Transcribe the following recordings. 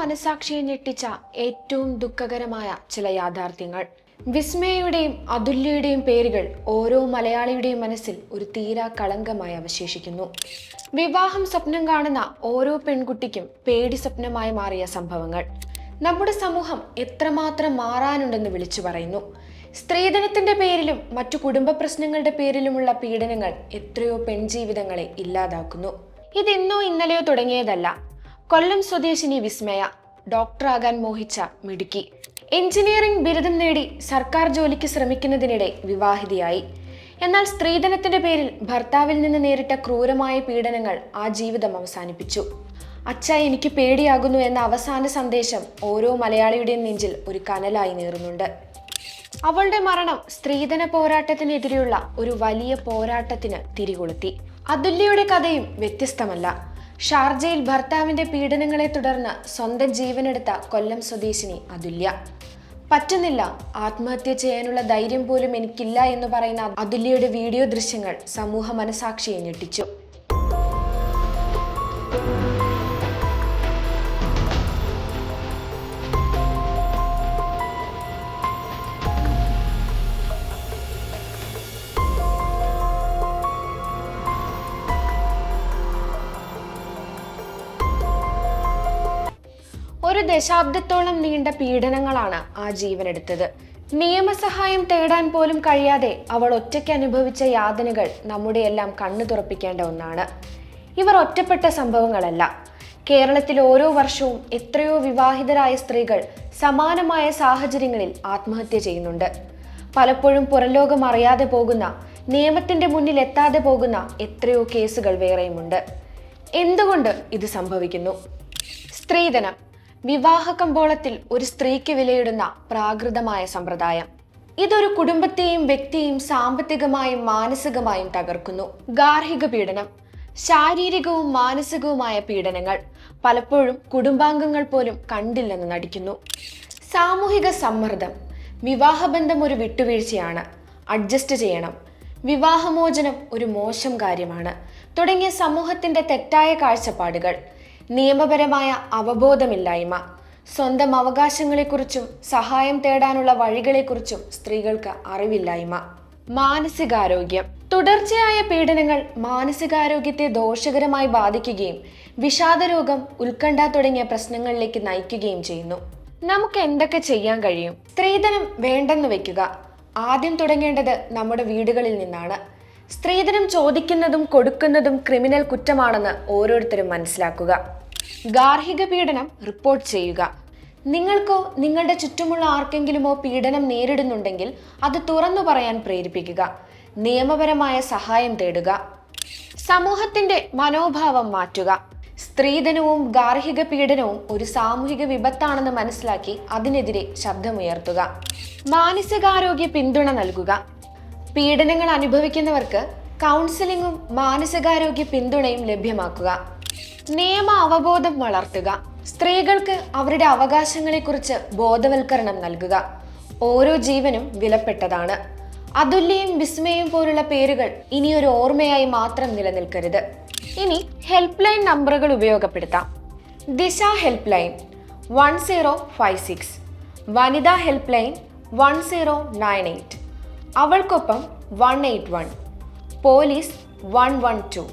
മനസാക്ഷിയെ ഞെട്ടിച്ച ഏറ്റവും ദുഃഖകരമായ ചില യാഥാർത്ഥ്യങ്ങൾ. വിസ്മയയുടെയും അതുല്യയുടെയും പേരുകൾ ഓരോ മലയാളിയുടെയും മനസ്സിൽ ഒരു തീരാ കളങ്കമായി അവശേഷിക്കുന്നു. വിവാഹം സ്വപ്നം കാണുന്ന ഓരോ പെൺകുട്ടിക്കും പേടി സ്വപ്നമായി മാറിയ സംഭവങ്ങൾ. നമ്മുടെ സമൂഹം എത്രമാത്രം മാറാനുണ്ടെന്ന് വിളിച്ചു പറയുന്നു. സ്ത്രീധനത്തിന്റെ പേരിലും മറ്റു കുടുംബ പ്രശ്നങ്ങളുടെ പേരിലുമുള്ള പീഡനങ്ങൾ എത്രയോ പെൺജീവിതങ്ങളെ ഇല്ലാതാക്കുന്നു. ഇതിന്നോ ഇന്നലെയോ തുടങ്ങിയതല്ല. കൊല്ലം സ്വദേശിനി വിസ്മയ. ഡോക്ടറാകാൻ മോഹിച്ച മിടുക്കി. എഞ്ചിനീയറിംഗ് ബിരുദം നേടി സർക്കാർ ജോലിക്ക് ശ്രമിക്കുന്നതിനിടെ വിവാഹിതയായി. എന്നാൽ സ്ത്രീധനത്തിന്റെ പേരിൽ ഭർത്താവിൽ നിന്ന് നേരിട്ട ക്രൂരമായ പീഡനങ്ങൾ ആ ജീവിതം അവസാനിപ്പിച്ചു. അച്ഛ എനിക്ക് പേടിയാകുന്നു എന്ന അവസാന സന്ദേശം ഓരോ മലയാളിയുടെയും നെഞ്ചിൽ ഒരു കനലായി നേറുന്നുണ്ട്. അവളുടെ മരണം സ്ത്രീധന പോരാട്ടത്തിനെതിരെയുള്ള ഒരു വലിയ പോരാട്ടത്തിന് തിരികൊളുത്തി. അതുല്യയുടെ കഥയും വ്യത്യസ്തമല്ല. ഷാർജയിൽ ഭർത്താവിന്റെ പീഡനങ്ങളെ തുടർന്ന് സ്വന്തം ജീവനെടുത്ത കൊല്ലം സ്വദേശിനി അതുല്യ. പറ്റുന്നില്ല ആത്മഹത്യ ചെയ്യാനുള്ള ധൈര്യം പോലും എനിക്കില്ല എന്ന് പറയുന്ന അതുല്യയുടെ വീഡിയോ ദൃശ്യങ്ങൾ സമൂഹ മനസാക്ഷിയെ ഞെട്ടിച്ചു. ഒരു ദശാബ്ദത്തോളം നീണ്ട പീഡനങ്ങളാണ് ആ ജീവനെടുത്തത്. നിയമസഹായം തേടാൻ പോലും കഴിയാതെ അവൾ ഒറ്റയ്ക്ക് അനുഭവിച്ച യാതനകൾ നമ്മുടെ എല്ലാം കണ്ണു തുറപ്പിക്കേണ്ട ഒന്നാണ്. ഇവർ ഒറ്റപ്പെട്ട സംഭവങ്ങളല്ല. കേരളത്തിൽ ഓരോ വർഷവും എത്രയോ വിവാഹിതരായ സ്ത്രീകൾ സമാനമായ സാഹചര്യങ്ങളിൽ ആത്മഹത്യ ചെയ്യുന്നുണ്ട്. പലപ്പോഴും പുറംലോകം അറിയാതെ പോകുന്ന നിയമത്തിന്റെ മുന്നിൽ എത്താതെ പോകുന്ന എത്രയോ കേസുകൾ വേറെയുമുണ്ട്. എന്തുകൊണ്ട് ഇത് സംഭവിക്കുന്നു? സ്ത്രീധനം വിവാഹ കമ്പോളത്തിൽ ഒരു സ്ത്രീക്ക് വിലയിടുന്ന പ്രാകൃതമായ സമ്പ്രദായം. ഇതൊരു കുടുംബത്തെയും വ്യക്തിയെയും സാമ്പത്തികമായും മാനസികമായും തകർക്കുന്നു. ഗാർഹിക പീഡനം ശാരീരികവും മാനസികവുമായ പീഡനങ്ങൾ പലപ്പോഴും കുടുംബാംഗങ്ങൾ പോലും കണ്ടില്ലെന്ന് നടിക്കുന്നു. സാമൂഹിക സമ്മർദ്ദം വിവാഹബന്ധം ഒരു വിട്ടുവീഴ്ചയാണ്. അഡ്ജസ്റ്റ് ചെയ്യണം. വിവാഹമോചനം ഒരു മോശം കാര്യമാണ്. തുടങ്ങിയ സമൂഹത്തിന്റെ തെറ്റായ കാഴ്ചപ്പാടുകൾ നിയമപരമായ അവബോധമില്ലായ്മ. സ്വന്തം അവകാശങ്ങളെക്കുറിച്ചും സഹായം തേടാനുള്ള വഴികളെക്കുറിച്ചും സ്ത്രീകൾക്ക് അറിവില്ലായ്മ. മാനസികാരോഗ്യം. തുടർച്ചയായ പീഡനങ്ങൾ മാനസികാരോഗ്യത്തെ ദോഷകരമായി ബാധിക്കുകയും വിഷാദരോഗം ഉത്കണ്ഠ തുടങ്ങിയ പ്രശ്നങ്ങളിലേക്ക് നയിക്കുകയും ചെയ്യുന്നു. നമുക്ക് എന്തൊക്കെ ചെയ്യാൻ കഴിയും? സ്ത്രീധനം വേണ്ടെന്ന് വെക്കുക. ആദ്യം തുടങ്ങേണ്ടത് നമ്മുടെ വീടുകളിൽ നിന്നാണ്. സ്ത്രീധനം ചോദിക്കുന്നതും കൊടുക്കുന്നതും ക്രിമിനൽ കുറ്റമാണെന്ന് ഓരോരുത്തരും മനസ്സിലാക്കുക. ഗാർഹിക പീഡനം റിപ്പോർട്ട് ചെയ്യുക. നിങ്ങൾക്കോ നിങ്ങളുടെ ചുറ്റുമുള്ള ആർക്കെങ്കിലുമോ പീഡനം നേരിടുന്നുണ്ടെങ്കിൽ അത് തുറന്നു പറയാൻ പ്രേരിപ്പിക്കുക. നിയമപരമായ സഹായം തേടുക. സമൂഹത്തിന്റെ മനോഭാവം മാറ്റുക. സ്ത്രീധനവും ഗാർഹിക പീഡനവും ഒരു സാമൂഹിക വിപത്താണെന്ന് മനസ്സിലാക്കി അതിനെതിരെ ശബ്ദമുയർത്തുക. മാനസികാരോഗ്യ പിന്തുണ നൽകുക. പീഡനങ്ങൾ അനുഭവിക്കുന്നവർക്ക് കൗൺസിലിങ്ങും മാനസികാരോഗ്യ പിന്തുണയും ലഭ്യമാക്കുക. നിയമ അവബോധം വളർത്തുക. സ്ത്രീകൾക്ക് അവരുടെ അവകാശങ്ങളെക്കുറിച്ച് ബോധവൽക്കരണം നൽകുക. ഓരോ ജീവനും വിലപ്പെട്ടതാണ്. അതുല്യയും വിസ്മയും പോലുള്ള പേരുകൾ ഇനിയൊരു ഓർമ്മയായി മാത്രം നിലനിൽക്കരുത്. ഇനി ഹെൽപ്പ് ലൈൻ നമ്പറുകൾ ഉപയോഗപ്പെടുത്താം. Disha help line one zero five six വനിതാ help line one zero nine eight അവൾക്കൊപ്പം one eight one police one one two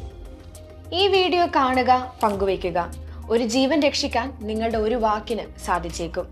ഈ വീഡിയോ കാണുക പങ്കുവയ്ക്കുക. ഒരു ജീവൻ രക്ഷിക്കാൻ നിങ്ങളുടെ ഒരു വാക്കിന് സാധിച്ചേക്കും.